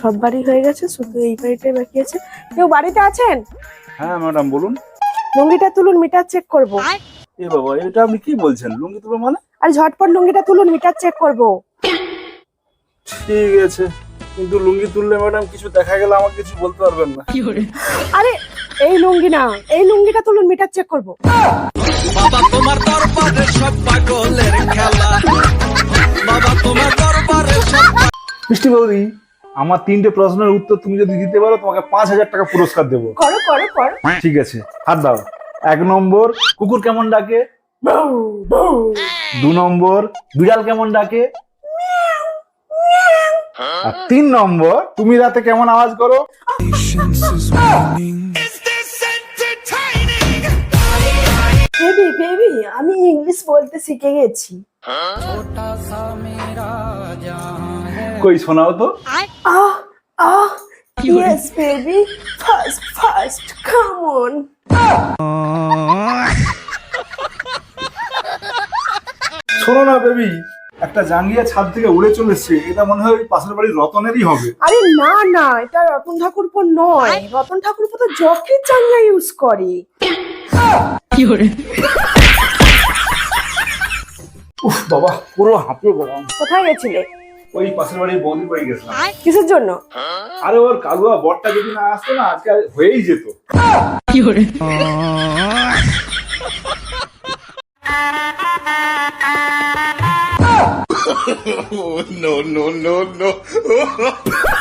সব বাড়ি হয়ে গেছে শুধু এই বাড়িটাই বাকি আছে। কেউ বাড়িতে আছেন? হ্যাঁ ম্যাডাম বলুন। লুঙ্গিটা তুলুন মিটার চেক করব। এ বাবা এটা আপনি কি বলছেন? লুঙ্গি তুলো মানে? আর ঝটপট লুঙ্গিটা তুলুন মিটার চেক করব। ঠিক আছে কিন্তু লুঙ্গি তুললে ম্যাডাম কিছু দেখা গেলে আমাকে কিছু বলতে পারবেন না। আরে এই লুঙ্গি না এই লুঙ্গিটা তুলুন মিটার চেক করব। বাবা তোমার দরবারে সব পাগলের খেলা। বাবা তোমার দরবারে সব মিষ্টি বৌদি আমার তিনটে প্রশ্নের উত্তর তুমি যদি দিতে পারো তোমাকে পাঁচ হাজার টাকা পুরস্কার দেবো। করো করো করো। ঠিক আছে হাত দাও। এক নম্বর কুকুর কেমন ডাকে। দু নম্বর বিড়াল কেমন ডাকে? আর তিন নম্বর তুমি রাতে কেমন আওয়াজ করো? বেবি বেবি আমি ইংলিশ বলতে শিখে গেছি। কই শোনাও তো। Ah ah yes baby first first come on শোনো না বেবি একটা জাঙ্গিয়া ছাদ থেকে উড়ে চলেছে এটা মনে হয় ওই পাশের বাড়ির রতনেরই হবে। আরে না না এটা রতন ঠাকুর ঠাকুরপো নয় রতন ঠাকুর ঠাকুরপো তো জকের জাঙ্গিয়া ইউজ করে। উফ বাবা পুরো হাঁপিয়ে গেলাম। কোথায় গেছিলে? ওই পাশের বাড়ির বৌদি বাড়ি গেছিলাম। কিসের জন্য? আরে ওর কালুয়া বরটা যদি না আসতো না আজকে হয়েই যেত। No no no no.